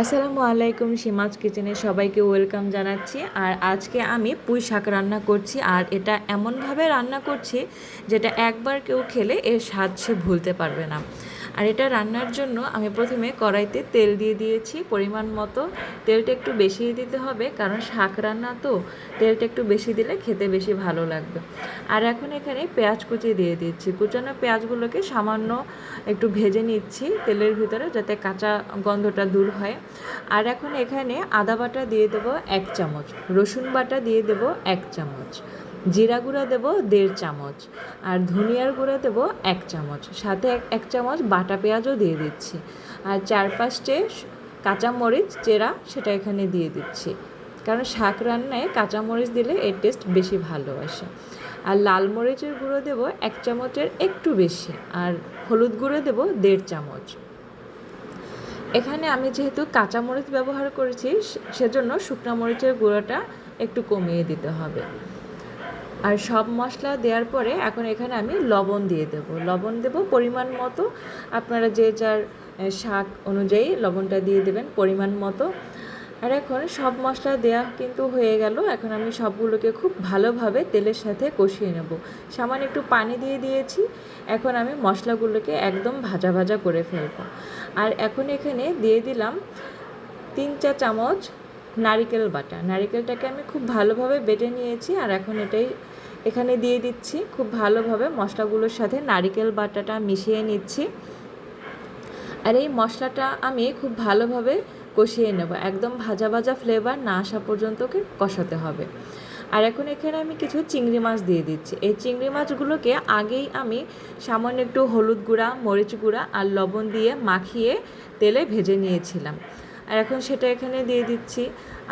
আসসালামু আলাইকুম সীমাজ কিচেনে সবাইকে ওয়েলকাম জানাচ্ছি। আর আজকে আমি পুঁই শাক রান্না করছি আর এটা এমনভাবে রান্না করছি যেটা একবার কেউ খেলে এর স্বাদ সে ভুলতে পারবে না। আর এটা রান্নার জন্য আমি প্রথমে কড়াইতে তেল দিয়ে দিয়েছি, পরিমাণ মতো। তেলটা একটু বেশি দিতে হবে, কারণ শাক রান্না তো, তেলটা একটু বেশি দিলে খেতে বেশি ভালো লাগবে। আর এখন এখানে পেঁয়াজ কুচি দিয়ে দিচ্ছি। কুচানো পেঁয়াজগুলোকে সামান্য একটু ভেজে নিচ্ছি তেলের ভিতরে, যাতে কাঁচা গন্ধটা দূর হয়। আর এখন এখানে আদা বাটা দিয়ে দেবো এক চামচ, রসুন বাটা দিয়ে দেবো এক চামচ, জিরা গুঁড়া দেবো দেড় চামচ, আর ধনিয়ার গুঁড়া দেবো এক চামচ, সাথে এক চামচ বাটা পেঁয়াজও দিয়ে দিচ্ছি। আর চার পাঁচটে কাঁচামরিচ, চেরা সেটা এখানে দিয়ে দিচ্ছি। কারণ শাক রান্নায় কাঁচামরিচ দিলে এর টেস্ট বেশি ভালো আসে। আর লাল মরিচের গুঁড়ো দেবো এক চামচের একটু বেশি আর হলুদ গুঁড়ো দেবো দেড় চামচ। এখানে আমি যেহেতু কাঁচামরিচ ব্যবহার করেছি সেজন্য শুকনো মরিচের গুঁড়োটা একটু কমিয়ে দিতে হবে। আর সব মশলা দেওয়ার পরে এখন এখানে আমি লবণ দিয়ে দেব। লবণ দেব পরিমাণ মতো। আপনারা যে যার শাক অনুযায়ী লবণটা দিয়ে দেবেন পরিমাণ মতো। আর এখন সব মশলা দেওয়া কিন্তু হয়ে গেল। এখন আমি সবগুলোকে খুব ভালোভাবে তেলের সাথে কষিয়ে নেব। সামান্য একটু পানি দিয়ে দিয়েছি। এখন আমি মশলাগুলোকে একদম ভাজা ভাজা করে ফেলব। আর এখন এখানে দিয়ে দিলাম তিন চা চামচ নারিকেল বাটা। নারিকেলটাকে আমি খুব ভালোভাবে বেটে নিয়েছি আর এখন এটাই এখানে দিয়ে দিচ্ছি। খুব ভালোভাবে মশলাগুলোর সাথে নারিকেল বাটাটা মিশিয়ে নিচ্ছি। আর এই মশলাটা আমি খুব ভালোভাবে কষিয়ে নেব। একদম ভাজা ভাজা ফ্লেভার না আসা পর্যন্তকে কষাতে হবে। আর এখন এখানে আমি কিছু চিংড়ি মাছ দিয়ে দিচ্ছি। এই চিংড়ি মাছগুলোকে আগেই আমি সামান্য একটু হলুদ গুঁড়া, মরিচ গুঁড়া আর লবণ দিয়ে মাখিয়ে তেলে ভেজে নিয়েছিলাম। আর এখন সেটা এখানে দিয়ে দিচ্ছি।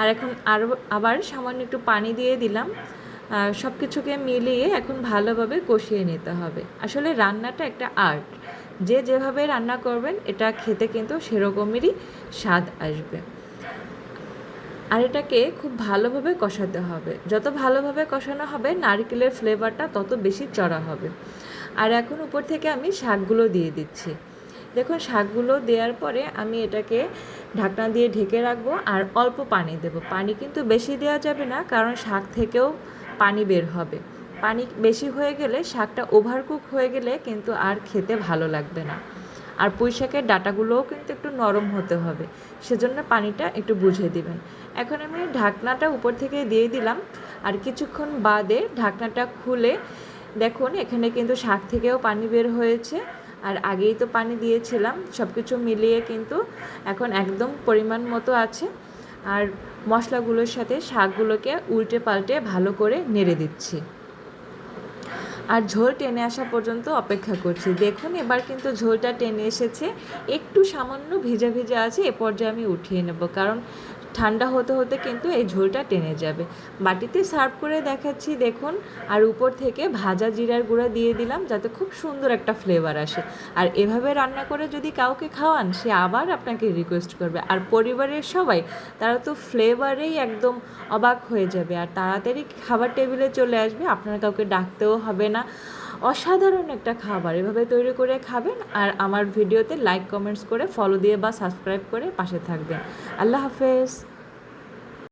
আর এখন আরও আবার সামান্য একটু পানি দিয়ে দিলাম। সব কিছুকে মিলিয়ে এখন ভালোভাবে কষিয়ে নিতে হবে। আসলে রান্নাটা একটা আর্ট। যে যেভাবে রান্না করবেন, এটা খেতে কিন্তু সেরকমেরই স্বাদ আসবে। আর এটাকে খুব ভালোভাবে কষাতে হবে। যত ভালোভাবে কষানো হবে, নারকেলের ফ্লেভারটা তত বেশি চড়া হবে। আর এখন উপর থেকে আমি শাকগুলো দিয়ে দিচ্ছি। দেখুন, শাকগুলো দেওয়ার পরে আমি এটাকে ঢাকনা দিয়ে ঢেকে রাখব আর অল্প পানি দেব। পানি কিন্তু বেশি দেওয়া যাবে না, কারণ শাক থেকেও পানি বের হবে। পানি বেশি হয়ে গেলে শাকটা ওভারকুক হয়ে গেলে কিন্তু আর খেতে ভালো লাগবে না। আর পুঁই শাকের ডাটাগুলোও কিন্তু একটু নরম হতে হবে, সেজন্য পানিটা একটু বুঝে দিবেন। এখন আমি ঢাকনাটা উপর থেকে দিয়ে দিলাম। আর কিছুক্ষণ বাদে ঢাকনাটা খুলে দেখুন, এখানে কিন্তু শাক থেকেও পানি বের হয়েছে। আর আগেই তো পানি দিয়েছিলাম সব কিছু মিলিয়ে কিন্তু এখন একদম পরিমাণ মতো আছে। আর মশলাগুলোর সাথে শাকগুলোকে উল্টে পাল্টে ভালো করে নেড়ে দিচ্ছি। আর ঝোল টেনে আসা পর্যন্ত অপেক্ষা করছি। দেখুন, এবার কিন্তু ঝোলটা টেনে এসেছে। একটু সামান্য ভিজা ভিজা আছে, এ পর্যায়ে আমি উঠিয়ে নেব। কারণ ঠান্ডা হতে হতে কিন্তু এই ঝোলটা টেনে যাবে। বাটিতে সার্ভ করে দেখাচ্ছি, দেখুন। আর উপর থেকে ভাজা জিরার গুঁড়া দিয়ে দিলাম যাতে খুব সুন্দর একটা ফ্লেভার আসে। আর এভাবে রান্না করে যদি কাউকে খাওয়ান, সে আবার আপনাকে রিকোয়েস্ট করবে। আর পরিবারের সবাই, তারা তো ফ্লেভারেই একদম অবাক হয়ে যাবে। আর তাড়াতাড়ি খাবার টেবিলে চলে আসবে, আপনার কাউকে ডাকতেও হবে না। অসাধারণ একটা খাবার। এভাবে তৈরি করে খাবেন আর আমার ভিডিওতে লাইক কমেন্টস করে ফলো দিয়ে বা সাবস্ক্রাইব করে পাশে থাকবেন। আল্লাহ হাফেজ।